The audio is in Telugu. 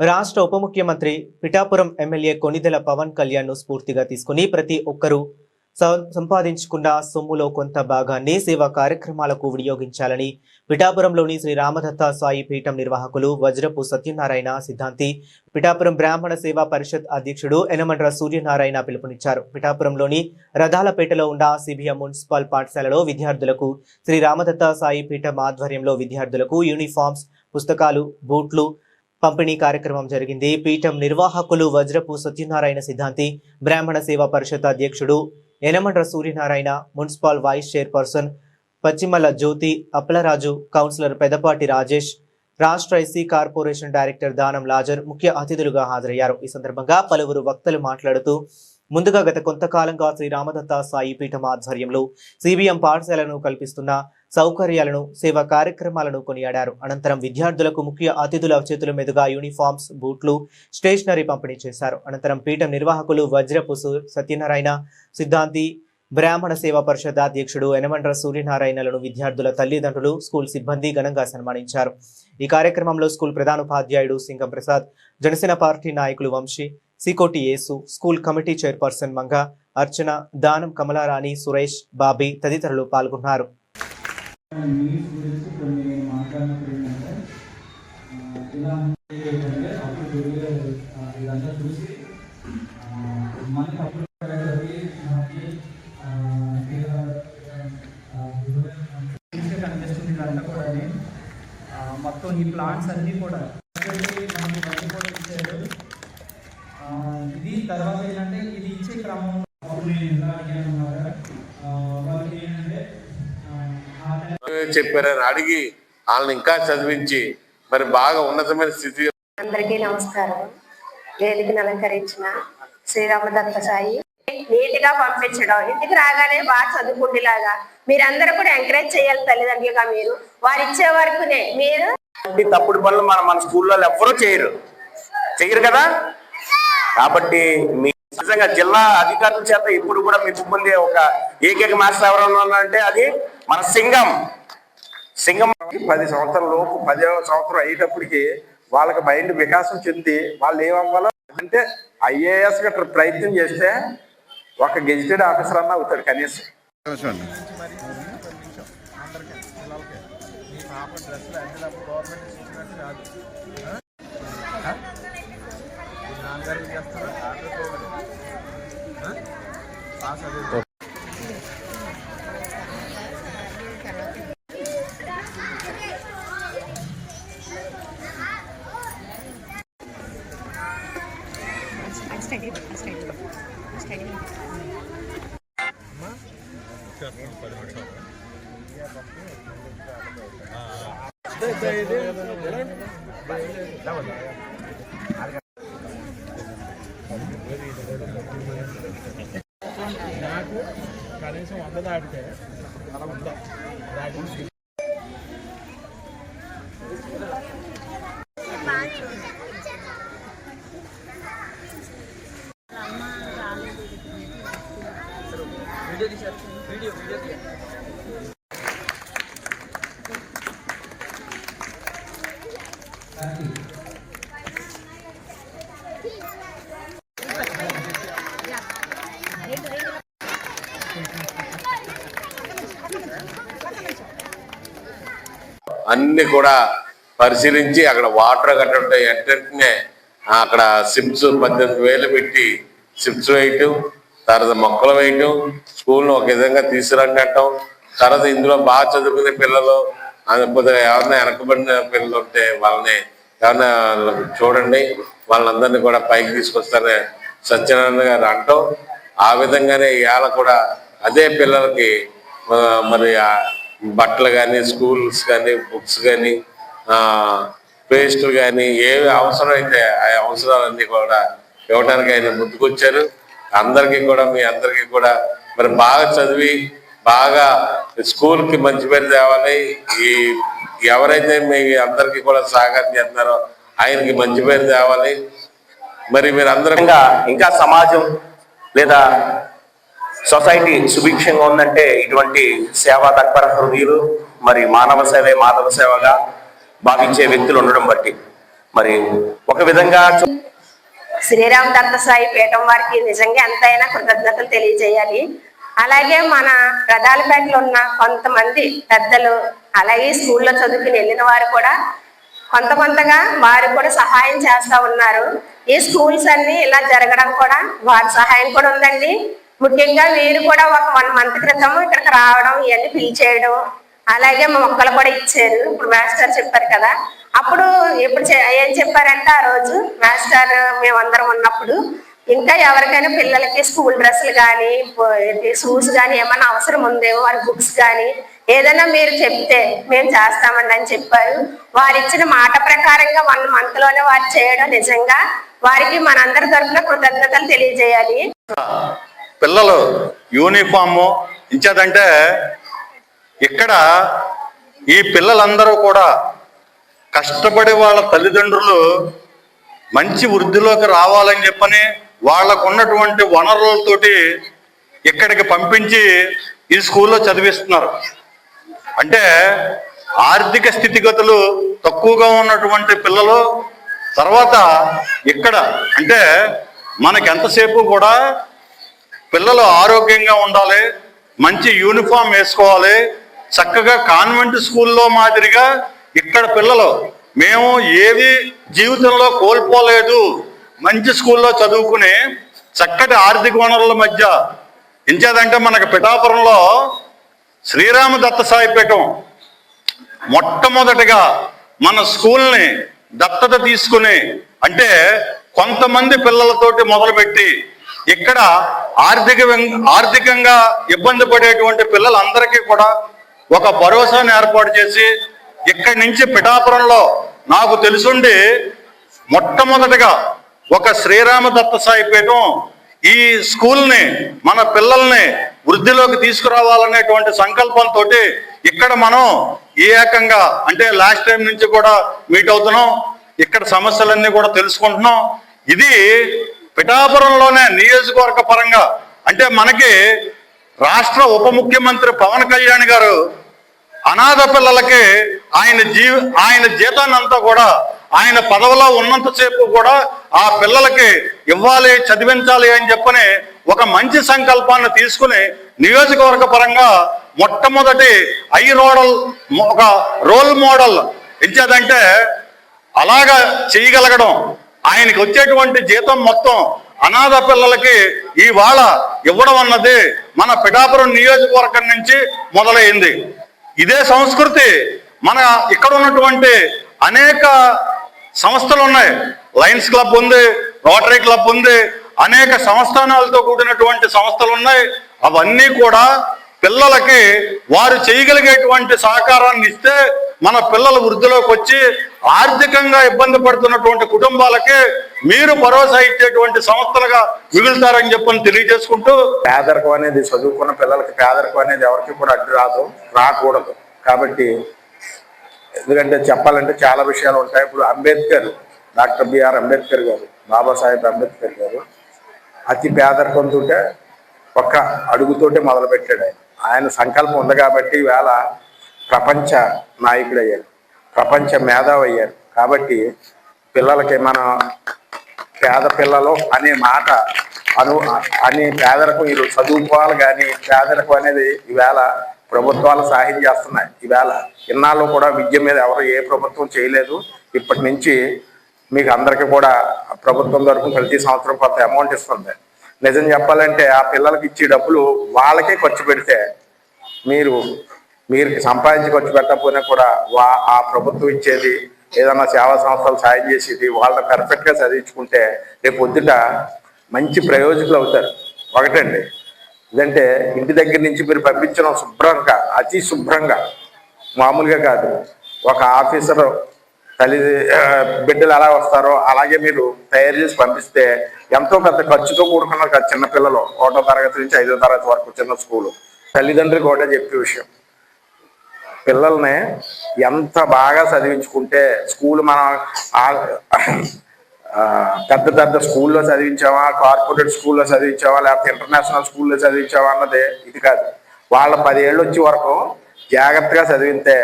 రాష్ట్ర ఉప ముఖ్యమంత్రి పిఠాపురం ఎమ్మెల్యే కొనిదెల పవన్ కళ్యాణ్ను స్ఫూర్తిగా తీసుకుని ప్రతి ఒక్కరూ సంపాదించుకున్న సొమ్ములో కొంత భాగాన్ని సేవా కార్యక్రమాలకు వినియోగించాలని పిఠాపురంలోని శ్రీ రామదత్త సాయి పీఠం నిర్వాహకులు వజ్రపు సత్యనారాయణ సిద్ధాంతి పిఠాపురం బ్రాహ్మణ సేవా పరిషత్ అధ్యక్షుడు ఎనమండ్ర సూర్యనారాయణ పిలుపునిచ్చారు. పిఠాపురంలోని రథాలపేటలో ఉన్న సిబిఎం మున్సిపల్ పాఠశాలలో విద్యార్థులకు శ్రీ రామదత్త సాయి పీఠం ఆధ్వర్యంలో విద్యార్థులకు యూనిఫామ్స్ పుస్తకాలు బూట్లు పంపిణీ కార్యక్రమం జరిగింది. పీఠం నిర్వాహకులు వజ్రపు సత్యనారాయణ సిద్ధాంతి బ్రాహ్మణ సేవా పరిషత్ అధ్యక్షుడు Yanamandra Suryanarayana municipal vice chairperson Paschimala Jyothi Appalaraju councillor Pedapati Rajesh రాష్ట్ర ఎస్సీ కార్పొరేషన్ డైరెక్టర్ దానం లాజర్ ముఖ్య అతిథులుగా హాజరయ్యారు. ఈ సందర్భంగా పలువురు వక్తలు మాట్లాడుతూ ముందుగా గత కొంతకాలంగా శ్రీ రామదత్త సాయి పీఠం ఆధ్వర్యంలో సిబిఎం పాఠశాలను కల్పిస్తున్న సౌకర్యాలను సేవా కార్యక్రమాలను కొనియాడారు. అనంతరం విద్యార్థులకు ముఖ్య అతిథుల చేతుల మీదుగా యూనిఫామ్స్ బూట్లు స్టేషనరీ పంపిణీ చేశారు. అనంతరం పీఠం నిర్వాహకులు వజ్రపుసు సత్యనారాయణ సిద్ధాంతి బ్రాహ్మణ సేవా పరిషత్ అధ్యక్షుడు యనమండ్ర సూర్యనారాయణలను విద్యార్థుల తల్లిదండ్రులు స్కూల్ సిబ్బంది ఘనంగా సన్మానించారు. ఈ కార్యక్రమంలో స్కూల్ ప్రధానోపాధ్యాయుడు సింగం ప్రసాద్ జనసేన పార్టీ నాయకులు Vamsi Sikoti Yesu school committee chairperson Manga Archana Danam Kamalarani Suresh Bobby తదితరులు పాల్గొన్నారు. నీడ్స్ గురించి కొన్ని నేను మాట్లాడినప్పుడు ఏంటంటే ఇలా ఏంటంటే అప్పుడు గురువు ఇదంతా చూసి మనకి అప్పుడు మనకి కనిపిస్తుంది ఇదంతా కూడా. మొత్తం ఈ ప్లాంట్స్ అన్నీ కూడా మనకి ఇవన్నీ కూడా ఇచ్చారు ఆ, ఇది తర్వాత ఏంటంటే ఇది ఇచ్చే క్రమంలో అప్పుడు నేను ఎలా అడిగాను అన్నమాట, ఆ, వాళ్ళకి ఏంటంటే ఆ, ఆ టైం చెప్పారని అడిగి వాళ్ళని ఇంకా చదివించి మరి బాగా ఉన్నతమైన స్థితి అందరికీ నమస్కారం. వేదికను అలంకరించిన శ్రీరామదత్త సాయి నీట్గా పంపించడం. ఇంటికి రాగానే బాగా చదువుకుండేలాగా. మీరందరూ కూడా ఎంకరేజ్ చేయాలి తల్లిదండ్రులుగా మీరు. వారు ఇచ్చే వరకునే మీరు ఈ తప్పుడు పనులు మన మన స్కూల్లో ఎవ్వరూ చేయరు. చేయరు కదా? కాబట్టి మీ నిజంగా జిల్లా అధికారుల చేత ఇప్పుడు కూడా మీకు పొందే ఒక ఏకైక మాస్టర్ ఎవరైనా ఉన్నారంటే అది మన సింగం. సింగం పది సంవత్సరాల లోపు పదిహేను సంవత్సరం అయ్యేటప్పటికి వాళ్ళకి మైండ్ వికాసం చెంది వాళ్ళు ఏమవ్వాలో అంటే ఐఏఎస్ గట్రా ప్రయత్నం చేస్తే ఒక గెజిటెడ్ ఆఫీసర్ అన్న అవుతాడు కనీసం. చేస్తున్నాం పది నిమిషాలు నాకు కనీసం వంద దాటితే అలా ఉందా? అన్ని కూడా పరిశీలించి అక్కడ వాటర్ కట్టడం వెంటనే అక్కడ సిప్స్ పద్దెనిమిది వేలు పెట్టి సిప్స్ వేయటం తర్వాత మొక్కలు వేయటం స్కూల్ను ఒక విధంగా తీసుకురండి తర్వాత ఇందులో బాగా చదువుకునే పిల్లలు కొద్దిగా ఎవరైనా వెనకబడిన పిల్లలు ఉంటే వాళ్ళని ఎవరైనా చూడండి వాళ్ళందరినీ కూడా పైకి తీసుకొస్తారని సత్యనారాయణ గారు అంటాం ఆ విధంగానే ఇవాళ కూడా అదే పిల్లలకి మరి బట్టలు కానీ స్కూల్స్ కానీ బుక్స్ కానీ పేస్టులు కానీ ఏవి అవసరమైతే ఆ అవసరాలన్నీ కూడా ఇవ్వడానికి ఆయన ముందుకొచ్చారు. అందరికీ కూడా మీ అందరికీ కూడా మరి బాగా చదివి బాగా స్కూల్కి మంచి పేరు తేవాలి. ఈ ఎవరైతే మీ అందరికీ కూడా సహకారం చేస్తున్నారో ఆయనకి మంచి పేరు తేవాలి. మరి మీరు అందరూ ఇంకా సమాజం లేదా సొసైటీ సుభిక్షంగా ఉందంటే ఇటువంటి సేవా తత్పర హృదయులు మరి మానవ సేవే మాధవ సేవగా భావించే వ్యక్తులు ఉండడం బట్టి. మరి ఒక విధంగా శ్రీరామ దత్త సాయి పీఠం వారికి నిజంగా ఎంతైనా కృతజ్ఞతలు తెలియజేయాలి. అలాగే మన రథాలపేటలో ఉన్న కొంతమంది పెద్దలు అలాగే స్కూల్లో చదువుకుని వెళ్ళిన వారు కూడా కొంత కొంతగా వారు కూడా సహాయం చేస్తూ ఉన్నారు. ఈ స్కూల్స్ అన్ని ఇలా జరగడం కూడా వారి సహాయం కూడా ఉందండి. ముఖ్యంగా వీరు కూడా ఒక వన్ మంత్ క్రితం ఇక్కడికి రావడం ఇవన్నీ పిలిచేయడం చేయడం అలాగే మొక్కలు కూడా ఇచ్చారు. ఇప్పుడు మాస్టర్ చెప్పారు కదా. అప్పుడు ఇప్పుడు ఏం చెప్పారంటే ఆ రోజు మాస్టర్ మేమందరం ఉన్నప్పుడు ఇంకా ఎవరికైనా పిల్లలకి స్కూల్ డ్రెస్సులు కానీ షూస్ కానీ ఏమైనా అవసరం ఉందేమో వారి బుక్స్ కానీ ఏదైనా మీరు చెప్తే మేము చేస్తామండి అని చెప్పారు. వారు ఇచ్చిన మాట ప్రకారంగా వన్ మంత్లోనే వారు చేయడం నిజంగా వారికి మనందరి తరఫున కృతజ్ఞతలు తెలియజేయాలి. పిల్లలు యూనిఫామ్ ఇంచేదంటే ఇక్కడ ఈ పిల్లలందరూ కూడా కష్టపడి వాళ్ళ తల్లిదండ్రులు మంచి వృద్ధిలోకి రావాలని చెప్పని వాళ్ళకు ఉన్నటువంటి వనరులతోటి ఇక్కడికి పంపించి ఈ స్కూల్లో చదివిస్తున్నారు. అంటే ఆర్థిక స్థితిగతులు తక్కువగా ఉన్నటువంటి పిల్లలు తర్వాత ఇక్కడ అంటే మనకి ఎంతసేపు కూడా పిల్లలు ఆరోగ్యంగా ఉండాలి మంచి యూనిఫామ్ వేసుకోవాలి చక్కగా కాన్వెంట్ స్కూల్లో మాదిరిగా ఇక్కడ పిల్లలు మేము ఏవి జీవితంలో కోల్పోలేదు మంచి స్కూల్లో చదువుకుని చక్కటి ఆర్థిక వనరుల మధ్య ఇంచేదంటే మనకు పిఠాపురంలో శ్రీరామ దత్త సాయిపీఠం మొట్టమొదటిగా మన స్కూల్ని దత్తత తీసుకుని అంటే కొంతమంది పిల్లలతోటి మొదలుపెట్టి ఇక్కడ ఆర్థిక ఆర్థికంగా ఇబ్బంది పడేటువంటి పిల్లలందరికీ కూడా ఒక భరోసాను ఏర్పాటు చేసి ఇక్కడి నుంచి పిఠాపురంలో నాకు తెలుసుండి మొట్టమొదటిగా ఒక శ్రీరామ దత్త సాయి పీఠం ఈ స్కూల్ని మన పిల్లల్ని వృద్ధిలోకి తీసుకురావాలనేటువంటి సంకల్పంతో ఇక్కడ మనం ఏకంగా అంటే లాస్ట్ టైం నుంచి కూడా మీట్ అవుతున్నాం. ఇక్కడ సమస్యలన్నీ కూడా తెలుసుకుంటున్నాం. ఇది పిఠాపురంలోనే నియోజకవర్గ పరంగా అంటే మనకి రాష్ట్ర ఉప ముఖ్యమంత్రి పవన్ కళ్యాణ్ గారు అనాథ పిల్లలకి ఆయన జీవ ఆయన జీతాన్ని అంతా కూడా ఆయన పదవిలో ఉన్నంతసేపు కూడా ఆ పిల్లలకి ఇవ్వాలి చదివించాలి అని చెప్పని ఒక మంచి సంకల్పాన్ని తీసుకుని నియోజకవర్గ పరంగా మొట్టమొదటి ఐ రోడల్ ఒక రోల్ మోడల్ ఇచ్చేదంటే అలాగా చేయగలగడం. ఆయనకి వచ్చేటువంటి జీతం మొత్తం అనాథ పిల్లలకి ఇవాళ ఇవ్వడం అన్నది మన పిఠాపురం నియోజకవర్గం నుంచి మొదలైంది. ఇదే సంస్కృతి మన ఇక్కడ ఉన్నటువంటి అనేక సంస్థలు ఉన్నాయి. లయన్స్ క్లబ్ ఉంది రోటరీ క్లబ్ ఉంది. అనేక సంస్థానాలతో కూడినటువంటి సంస్థలు ఉన్నాయి. అవన్నీ కూడా పిల్లలకి వారు చేయగలిగేటువంటి సహకారాన్ని ఇస్తే మన పిల్లల వృద్ధిలోకి వచ్చి ఆర్థికంగా ఇబ్బంది పడుతున్నటువంటి కుటుంబాలకి మీరు భరోసా ఇచ్చేటువంటి సంస్థలుగా మిగులుతారని చెప్పని తెలియజేసుకుంటూ పేదరికం అనేది చదువుకున్న పిల్లలకి పేదరికం అనేది ఎవరికి కూడా అడ్డు రాదు రాకూడదు. కాబట్టి ఎందుకంటే చెప్పాలంటే చాలా విషయాలు ఉంటాయి. ఇప్పుడు అంబేద్కర్ డాక్టర్ బిఆర్ అంబేద్కర్ గారు బాబాసాహెబ్ అంబేద్కర్ గారు అతి పేదరికంతో ఒక్క అడుగుతోటే మొదలుపెట్టాడు ఆయన. ఆయన సంకల్పం ఉంది కాబట్టి ఇవాళ ప్రపంచ నాయకుడు అయ్యారు ప్రపంచ మేధావి అయ్యారు కాబట్టి పిల్లలకి మన పేద పిల్లలు అనే మాట అను అని పేదరికం ఈరోజు చదువుకోవాలి కానీ పేదరికం అనేది ఈవేళ ప్రభుత్వాలు సహాయం చేస్తున్నాయి. ఈవేళ ఇన్నాళ్ళు కూడా విద్య మీద ఎవరు ఏ ప్రభుత్వం చేయలేదు. ఇప్పటి నుంచి మీకు అందరికీ కూడా ప్రభుత్వం తరఫున ప్రతి సంవత్సరం కొంత అమౌంట్ ఇస్తుంది. నిజం చెప్పాలంటే ఆ పిల్లలకి ఇచ్చే డబ్బులు వాళ్ళకే ఖర్చు పెడితే మీరు మీరు సంపాదించి ఖర్చు పెట్టకపోయినా కూడా వా ఆ ప్రభుత్వం ఇచ్చేది ఏదన్నా సేవా సంస్థలు సాయం చేసేది వాళ్ళని పర్ఫెక్ట్గా చదివించుకుంటే రేపు పొద్దుట మంచి ప్రయోజకులు అవుతారు. ఒకటండి ఇదంటే ఇంటి దగ్గర నుంచి మీరు పంపించడం శుభ్రంగా అతి శుభ్రంగా. మామూలుగా కాదు. ఒక ఆఫీసర్ తల్లి బిడ్డలు ఎలా వస్తారో అలాగే మీరు తయారు చేసి పంపిస్తే ఎంతో పెద్ద ఖర్చుతో కూడుకున్న ఖర్చు చిన్నపిల్లలు ఒకటో తరగతి నుంచి ఐదో తరగతి వరకు చిన్న స్కూలు. తల్లిదండ్రులు కూడా చెప్పే విషయం. పిల్లల్ని ఎంత బాగా చదివించుకుంటే స్కూల్ మనం పెద్ద పెద్ద స్కూల్లో చదివించావా కార్పొరేట్ స్కూల్లో చదివించావా లేకపోతే ఇంటర్నేషనల్ స్కూల్లో చదివించావా అన్నది ఇది కాదు. వాళ్ళ పదేళ్ళు వచ్చే వరకు జాగ్రత్తగా చదివితే